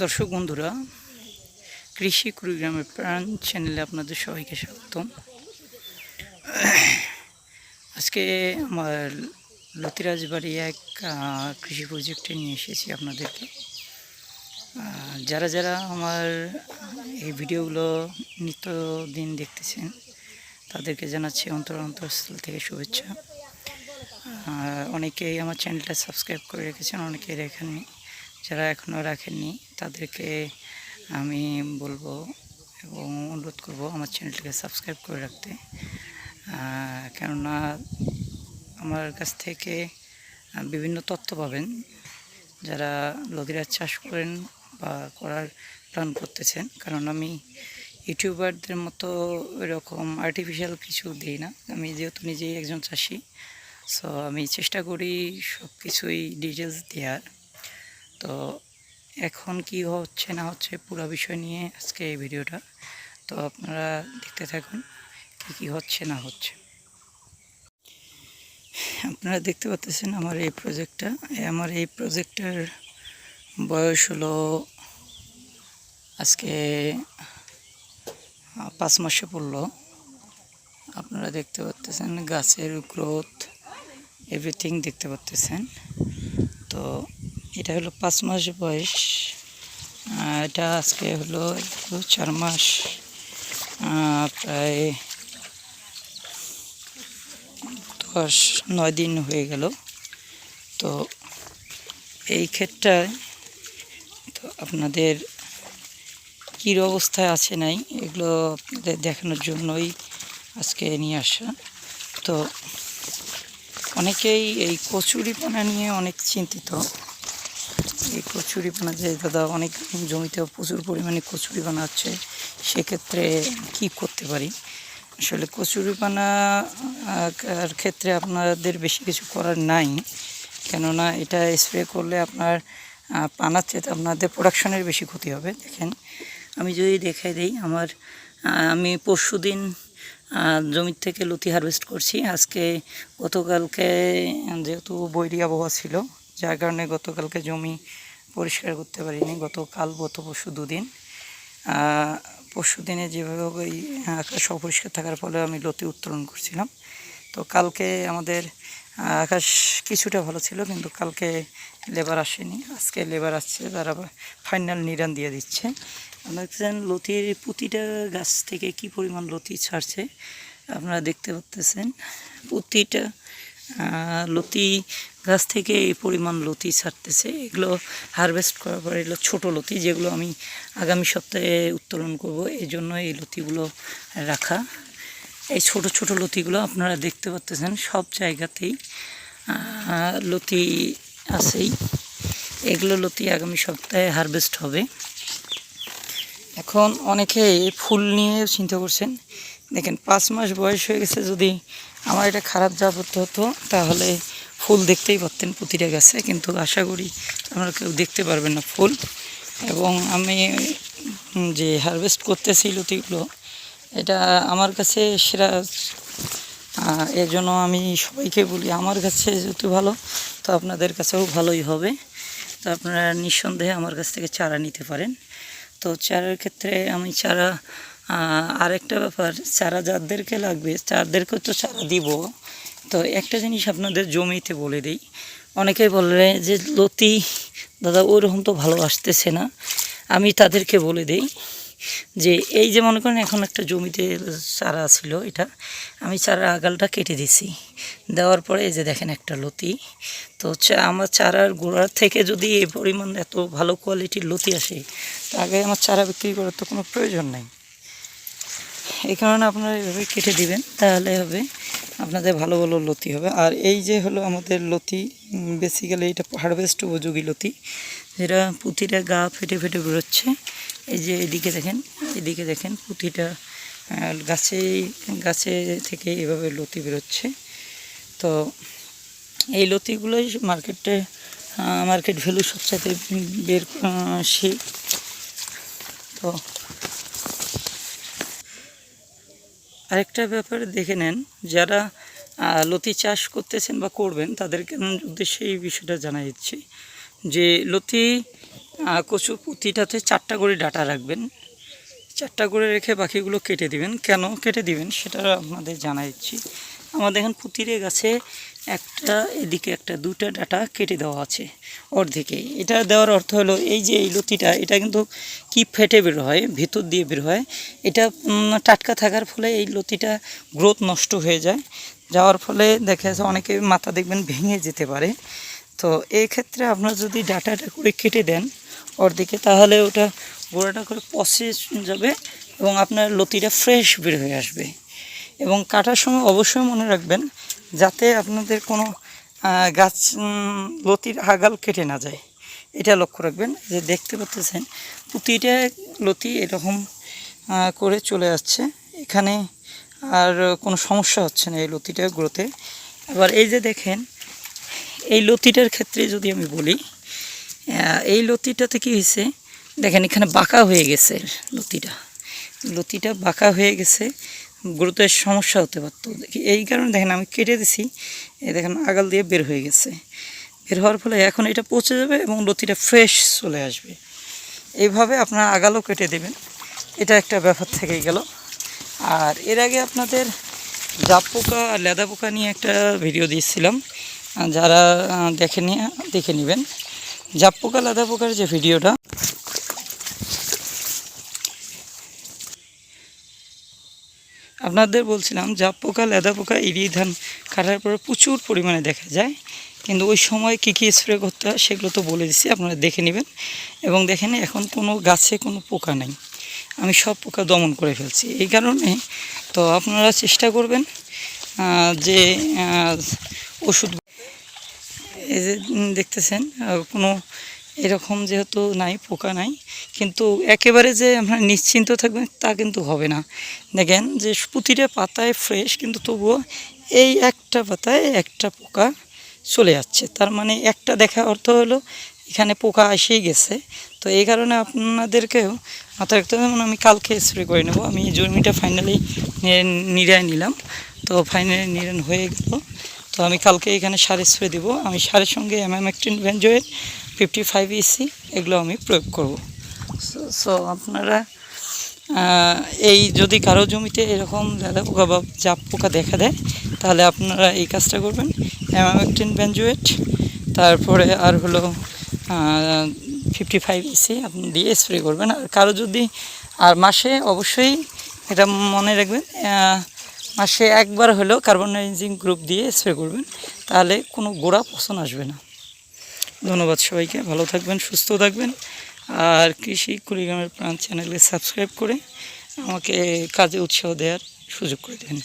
দর্শক বন্ধুরা, কৃষি কুড়িগ্রামের প্রাণ চ্যানেলে আপনাদের সবাইকে স্বাগতম। আজকে আমার লতিরাজ বাড়ি এক কৃষি প্রজেক্টে নিয়ে এসেছি আপনাদেরকে। যারা যারা আমার এই ভিডিওগুলো নিত্যদিন দেখতেছেন, তাদেরকে জানাচ্ছি অন্তর অন্তরস্থল থেকে শুভেচ্ছা। অনেকেই আমার চ্যানেলটা সাবস্ক্রাইব করে রেখেছেন অনেকেই রেখেননি যারা এখনও রাখেননি, তাদেরকে আমি বলব এবং অনুরোধ করব আমার চ্যানেলটিকে সাবস্ক্রাইব করে রাখতে। কেননা আমার কাছ থেকে বিভিন্ন তথ্য পাবেন। যারা লদিরাজ চাষ করেন বা করার প্ল্যান করতেছেন, কারণ আমি ইউটিউবারদের মতো এরকম আর্টিফিশিয়াল কিছু দিই না। আমি যেহেতু নিজেই একজন চাষি সো আমি চেষ্টা করি সব কিছুই ডিটেলস দেওয়ার। তো এখন কি হচ্ছে না হচ্ছে পুরো বিষয় নিয়ে আজকে এই ভিডিওটা। তো আপনারা দেখতে থাকুন কি কি হচ্ছে না হচ্ছে। আপনারা দেখতে পাচ্ছেন আমার এই প্রজেক্টটা আমার এই প্রজেক্টের বয়স হলো আজকে পাঁচ মাসে পড়ল। আপনারা দেখতে পাচ্ছেন গাছের গ্রোথ এভরিথিং দেখতে পাচ্ছেন। তো এটা হলো পাঁচ মাস বয়স। এটা আজকে হলো চার মাস। প্রায় দশ, নয় দিন হয়ে গেল। তো এই ক্ষেতটায় তো আপনাদের কী অবস্থায় আছে নাই, এগুলো আপনাদের দেখানোর জন্যই আজকে নিয়ে আসা। তো অনেকেই এই কচুরিপানা নিয়ে অনেক চিন্তিত। এই কচুরিপানা যে দাদা অনেক জমিতে প্রচুর পরিমাণে কচুরিপানা হচ্ছে সেক্ষেত্রে কি করতে পারি? আসলে আহ, এর ক্ষেত্রে আপনাদের বেশি কিছু করার নাই। কেননা এটা স্প্রে করলে আপনার পানার চেয়ে আপনাদের প্রোডাকশনের বেশি ক্ষতি হবে দেখেন। আমি যদি দেখাই দিই আমার আমি পরশু দিন জমির থেকে লতি হারভেস্ট করছি। আজকে গতকালকে যেহেতু বৈরী আবহাওয়া ছিল যার কারণে গতকালকে জমি পরিষ্কার করতে পারিনি, গতকাল, গত পরশু দুদিন। পরশু দিনে যেভাবে ওই আকাশ অপরিষ্কার থাকার ফলে আমি লতি উত্তোলন করছিলাম। তো কালকে আমাদের আকাশ কিছুটা ভালো ছিল, কিন্তু কালকে লেবার আসেনি। আজকে লেবার আসছে, তারা ফাইনাল নিরান দিয়ে দিচ্ছে। আপনারা দেখছেন লতির প্রতিটা গাছ থেকে কি পরিমাণ লতি ছাড়ছে? আপনারা দেখতে পাচ্তেছেন প্রতিটা লতি গাছ থেকে এই পরিমাণ লতি ছাড়তেছে। এগুলো হারভেস্ট করার পর এগুলো ছোটো লতি যেগুলো আমি আগামী সপ্তাহে উত্তোলন করব। এই জন্য এই লতিগুলো রাখা। এই ছোট ছোট লতিগুলো আপনারা দেখতে পাচ্তেছেন, সব জায়গাতেই লতি আছেই। এগুলো লতি আগামী সপ্তাহে হারভেস্ট হবে। এখন অনেকে ফুল নিয়ে চিন্তা করছেন, দেখেন পাঁচ মাস বয়স হয়ে গেছে, যদি আমার এটা খারাপ যা করতে হতো, তাহলে ফুল দেখতেই পারতেন প্রতিটা গাছে, কিন্তু আশা করি আপনারা কেউ দেখতে পারবেন না ফুল। এবং আমি যে হারভেস্ট করতেছি লতিগুলো এটা আমার কাছে সেরা এর জন্য আমি সবাইকে বলি, আমার কাছে যেহেতু ভালো, তো আপনাদের কাছেও ভালোই হবে। তো আপনারা নিঃসন্দেহে আমার কাছ থেকে চারা নিতে পারেন। তো চারার ক্ষেত্রে আমি চারা আরেকটা ব্যাপার, চারা যাদেরকে লাগবে তাদেরকে তো চারা দিব। তো একটা জিনিস আপনাদের জমিতে বলে দিই। অনেকেই বললে যে, লতি, দাদা, ওরকম তো ভালো আসতেছে না। আমি তাদেরকে বলে দিই যে, এই যে মনে করেন এখন একটা জমিতে চারা ছিল এটা, আমি চারা আগালটা কেটে দিছি। দেওয়ার পরে এই যে দেখেন একটা লতি। তো আমার চারার গোড়ার থেকে যদি এই পরিমাণ এত ভালো কোয়ালিটির লতি আসে তো আগে আমার চারা বিক্রি করার তো কোনো প্রয়োজন নাই। এই কারণে আপনারা এভাবে কেটে দিবেন তাহলে হবে আপনাদের ভালো ভালো লতি হবে। আর এই যে হলো আমাদের লতি বেসিক্যালি এটা হারভেস্ট উপযোগী লতি যেটা পুঁতিটা গা ফেটে ফেটে বেরোচ্ছে। এই যে এদিকে দেখেন এদিকে দেখেন প্রতিটা আহ, গাছে গাছে থেকে এভাবে লতি বেরোচ্ছে। তো এই লতিগুলোই মার্কেটে মার্কেট ভ্যালু সবচাইতে বের সেই। তো আরেকটা ব্যাপার দেখে নেন, যারা লতি চাষ করতেছেন বা করবেন তাদেরকে উদ্দেশ্যে এই বিষয়টা জানা দিচ্ছি। যে লতি কচু প্রতিটাতে চারটা করে ডাটা রাখবেন, চারটা করে রেখে বাকিগুলো কেটে দিবেন। কেন কেটে দিবেন সেটা আপনাদের জানা দিচ্ছি। আমাদের এখন পুতিরে গাছে একটা, এদিকে একটা দুটা ডাটা কেটে দেওয়া আছে অর্ধেকে। এটা দেওয়ার অর্থ হলো এই যে এই লতিটা, এটা কিন্তু কি ফেটে বের হয়, ভেতর দিয়ে বের হয়, এটা টাটকা থাকার ফলে এই লতিটা গ্রোথ নষ্ট হয়ে যায়। যাওয়ার ফলে দেখা যাচ্ছে অনেকে মাথা দেখবেন ভেঙে যেতে পারে। তো এই ক্ষেত্রে আপনারা যদি ডাটাটা করে কেটে দেন অর্ধেকে, তাহলে ওটা গোড়াটা করে পচে যাবে এবং আপনার লতিটা ফ্রেশ বের হয়ে আসবে। এবং কাটার সময় অবশ্যই মনে রাখবেন যাতে আপনাদের কোনো গাছ লতির আগাল কেটে না যায়। এটা লক্ষ্য রাখবেন যে দেখতে পাচ্ছেন প্রতিটা লতি এরকম করে চলে আসছে। এখানে আর কোনো সমস্যা হচ্ছে না এই লতিটা গ্রোথে আবার এই যে দেখেন, এই লতিটার ক্ষেত্রে যদি আমি বলি এই লতিটাতে কি হয়েছে? দেখেন এখানে বাঁকা হয়ে গেছে লতিটা। লতিটা বাঁকা হয়ে গেছে। গুরুতর সমস্যা হতে পারতো। দেখি- এই কারণে দেখেন আমি কেটে দিছি। দেখেন আগাল দিয়ে বের হয়ে গেছে। বের হওয়ার ফলে এখন এটা পচে যাবে এবং লতিটা ফ্রেশ চলে আসবে। এইভাবে আপনার আগালও কেটে দেবেন। এটা একটা ব্যাপার থেকেই গেল। আর এর আগে আপনাদের জাপ পোকা আর লেদা পোকা নিয়ে একটা ভিডিও দিয়েছিলাম। যারা দেখে নিয়ে দেখে নেবেন। জাপ পোকা, লেদা পোকার যে ভিডিওটা আপনাদের বলছিলাম, জাপ পোকা, লেদা পোকা, ইরি, ধান কাটার পরে প্রচুর পরিমাণে দেখা যায়। কিন্তু ওই সময় কী কী স্প্রে করতে হয় সেগুলো তো বলে দিচ্ছি আপনারা দেখে নেবেন। এবং দেখেন, এখন কোনো গাছে কোনো পোকা নেই। আমি সব পোকা দমন করে ফেলছি। এই কারণে তো আপনারা চেষ্টা করবেন যে ওষুধ এই যে দেখতেছেন কোনো এরকম যেহেতু নাই, পোকা নাই, কিন্তু একেবারে যে আপনারা নিশ্চিন্ত থাকবেন তা কিন্তু হবে না। দেখেন যে প্রতিটা পাতায় ফ্রেশ কিন্তু তবুও এই একটা পাতায় একটা পোকা চলে যাচ্ছে তার মানে একটা দেখা অর্থ হলো এখানে পোকা এসেই গেছে। তো এই কারণে আপনাদেরকেও মাথায় রাখতে হবে, যেমন আমি কালকে স্প্রে করে নেব। আমি জমিটা ফাইনালি নিরায় নিলাম। তো ফাইনালি নিরান হয়ে গেল। তো আমি কালকে এখানে সার স্প্রে দিব। আমি সারের সঙ্গে এম এম একটিন ভেঞ্জয়েড ফিফটি ফাইভ ইসি এগুলো আমি প্রয়োগ করব। সো আপনারা এই যদি কারও জমিতে এরকম দাদা পোকা বা জাপ পোকা দেখা দেয়, তাহলে আপনারা এই কাজটা করবেন। একটিন ভেঞ্জয়েড তারপরে আর হলো ফিফটি ফাইভ ইসি আপনি দিয়ে স্প্রে করবেন। আর কারও যদি, আর মাসে অবশ্যই এটা মনে রাখবেন মাসে একবার হলেও কার্বনাইজিং গ্রুপ দিয়ে স্প্রে করবেন, তাহলে কোনো গোড়া পছন্দ আসবে না। ধন্যবাদ সবাইকে, ভালো থাকবেন, সুস্থ থাকবেন। আর কৃষি কুড়িগ্রামের প্রাণ চ্যানেলে সাবস্ক্রাইব করে আমাকে কাজে উৎসাহ দেওয়ার সুযোগ করে দেন।